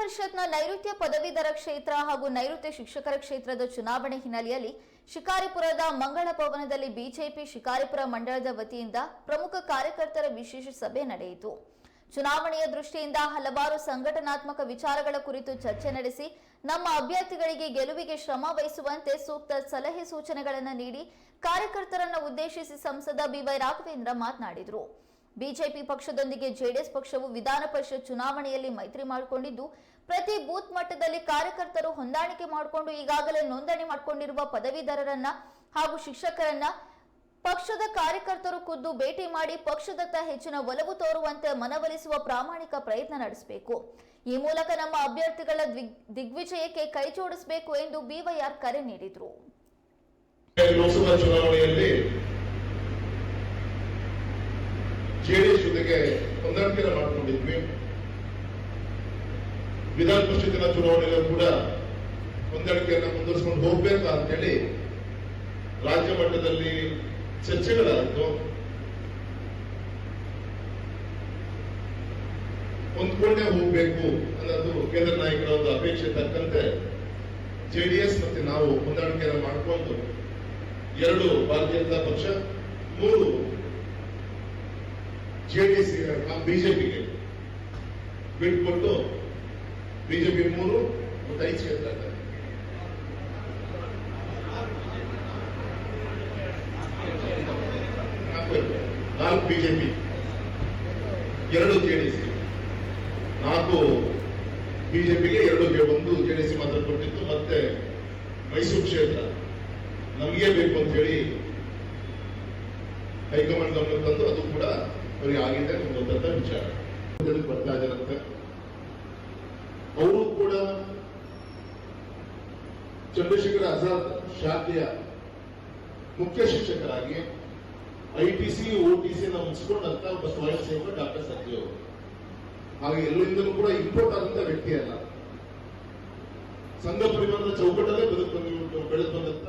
ಪರಿಷತ್ನ ನೈಋತ್ಯ ಪದವೀಧರ ಕ್ಷೇತ್ರ ಹಾಗೂ ನೈಋತ್ಯ ಶಿಕ್ಷಕರ ಕ್ಷೇತ್ರದ ಚುನಾವಣೆ ಹಿನ್ನೆಲೆಯಲ್ಲಿ ಶಿಕಾರಿಪುರದ ಮಂಗಳ ಭವನದಲ್ಲಿ ಬಿಜೆಪಿ ಶಿಕಾರಿಪುರ ಮಂಡಳದ ವತಿಯಿಂದ ಪ್ರಮುಖ ಕಾರ್ಯಕರ್ತರ ವಿಶೇಷ ಸಭೆ ನಡೆಯಿತು. ಚುನಾವಣೆಯ ದೃಷ್ಟಿಯಿಂದ ಹಲವಾರು ಸಂಘಟನಾತ್ಮಕ ವಿಚಾರಗಳ ಕುರಿತು ಚರ್ಚೆ ನಡೆಸಿ ನಮ್ಮ ಅಭ್ಯರ್ಥಿಗಳಿಗೆ ಗೆಲುವಿಗೆ ಶ್ರಮ ವಹಿಸುವಂತೆ ಸೂಕ್ತ ಸಲಹೆ ಸೂಚನೆಗಳನ್ನು ನೀಡಿ ಕಾರ್ಯಕರ್ತರನ್ನು ಉದ್ದೇಶಿಸಿ ಸಂಸದ ಬಿವೈ ರಾಘವೇಂದ್ರ ಮಾತನಾಡಿದರು. ಬಿಜೆಪಿ ಪಕ್ಷದೊಂದಿಗೆ ಜೆಡಿಎಸ್ ಪಕ್ಷವು ವಿಧಾನ ಪರಿಷತ್ ಚುನಾವಣೆಯಲ್ಲಿ ಮೈತ್ರಿ ಮಾಡಿಕೊಂಡಿದ್ದು, ಪ್ರತಿ ಬೂತ್ ಮಟ್ಟದಲ್ಲಿ ಕಾರ್ಯಕರ್ತರು ಹೊಂದಾಣಿಕೆ ಮಾಡಿಕೊಂಡು ಈಗಾಗಲೇ ನೋಂದಣಿ ಮಾಡಿಕೊಂಡಿರುವ ಪದವೀಧರರನ್ನ ಹಾಗೂ ಶಿಕ್ಷಕರನ್ನ ಪಕ್ಷದ ಕಾರ್ಯಕರ್ತರು ಖುದ್ದು ಭೇಟಿ ಮಾಡಿ ಪಕ್ಷದತ್ತ ಹೆಚ್ಚಿನ ಒಲವು ತೋರುವಂತೆ ಮನವೊಲಿಸುವ ಪ್ರಾಮಾಣಿಕ ಪ್ರಯತ್ನ ನಡೆಸಬೇಕು. ಈ ಮೂಲಕ ನಮ್ಮ ಅಭ್ಯರ್ಥಿಗಳ ದಿಗ್- ದಿಗ್ವಿಜಯಕ್ಕೆ ಕೈಜೋಡಿಸಬೇಕು ಎಂದು ಬಿವೈಆರ್ ಕರೆ ನೀಡಿದರು ಲೋಕಸಭಾ ಚುನಾವಣೆಯಲ್ಲಿ ಜೆಡಿಎಸ್ ಜೊತೆಗೆ ಹೊಂದಾಣಿಕೆ ಮಾಡಿಕೊಂಡಿದ್ವಿ. ವಿಧಾನ ಪರಿಷತ್ತಿನ ಚುನಾವಣೆಯಲ್ಲೂ ಕೂಡ ಹೊಂದಾಣಿಕೆಯನ್ನು ಮುಂದುವರಿಸಿಕೊಂಡು ಹೋಗ್ಬೇಕು ಅಂತೇಳಿ ರಾಜ್ಯ ಮಟ್ಟದಲ್ಲಿ ಚರ್ಚೆಗಳಾಯಿತು. ಹೊಂದ್ಕೊಂಡೇ ಹೋಗ್ಬೇಕು ಅನ್ನೋದು ಕೇಂದ್ರ ನಾಯಕರ ಒಂದು ಅಪೇಕ್ಷೆ ತಕ್ಕಂತೆ ಜೆಡಿಎಸ್ ಮತ್ತೆ ನಾವು ಹೊಂದಾಣಿಕೆಯನ್ನು ಮಾಡಿಕೊಂಡು ಎರಡು ಭಾರತೀಯ ಜನತಾ ಪಕ್ಷ, ಮೂರು ಜೆಡಿಎಸ್ ಬಿಜೆಪಿಗೆ ಬಿಟ್ಕೊಟ್ಟು ಬಿಜೆಪಿ ಮೂರು ಮತ್ತು ಐದು ಕ್ಷೇತ್ರ. ನಾಲ್ಕು ಬಿಜೆಪಿ ಎರಡು ಬಿಜೆಪಿ ಎರಡು ಜೆಡಿಎಸ್ ನಾಲ್ಕು ಬಿಜೆಪಿಗೆ ಎರಡು ಜೆ- ಒಂದು ಜೆಡಿಎಸ್ ಮಾತ್ರ ಕೊಟ್ಟಿತ್ತು, ಮತ್ತೆ ಮೈಸೂರು ಕ್ಷೇತ್ರ ನಮಗೆ ಬೇಕು ಅಂತ ಹೇಳಿ ಹೈಕಮಾಂಡ್ ಗಮನ ತಂದು ಅದು ಕೂಡ ಅವರಿಗೆ ಆಗಿದೆ ಗೊತ್ತಂತ ವಿಚಾರ. ಬರ್ತಾ ಇದಾರಂತೆ ಅವರು ಕೂಡ ಚಂದ್ರಶೇಖರ್ ಆಜಾದ್ ಶಾಖೆಯ ಮುಖ್ಯ ಶಿಕ್ಷಕರಾಗಿ ಐಟಿಸಿ ಓಟಿಸಿ ನ ಮುಗಿಸ್ಕೊಂಡಂತ ಒಬ್ಬ ಸ್ವಯಂ ಸೇವಕ ಡಾಕ್ಟರ್ ಸತ್ಯ ಅವರು. ಹಾಗೆ ಎಲ್ಲರಿಂದಲೂ ಕೂಡ ಇಂಪೋರ್ಟ್ ಆದಂತ ವ್ಯಕ್ತಿ ಅಲ್ಲ. ಸಂಘ ಪರಿವಾರದ ಚೌಕಟ್ಟಲ್ಲೇ ಬದುಕು ಬಂದು ಬೆಳೆದು ಬಂದಂತ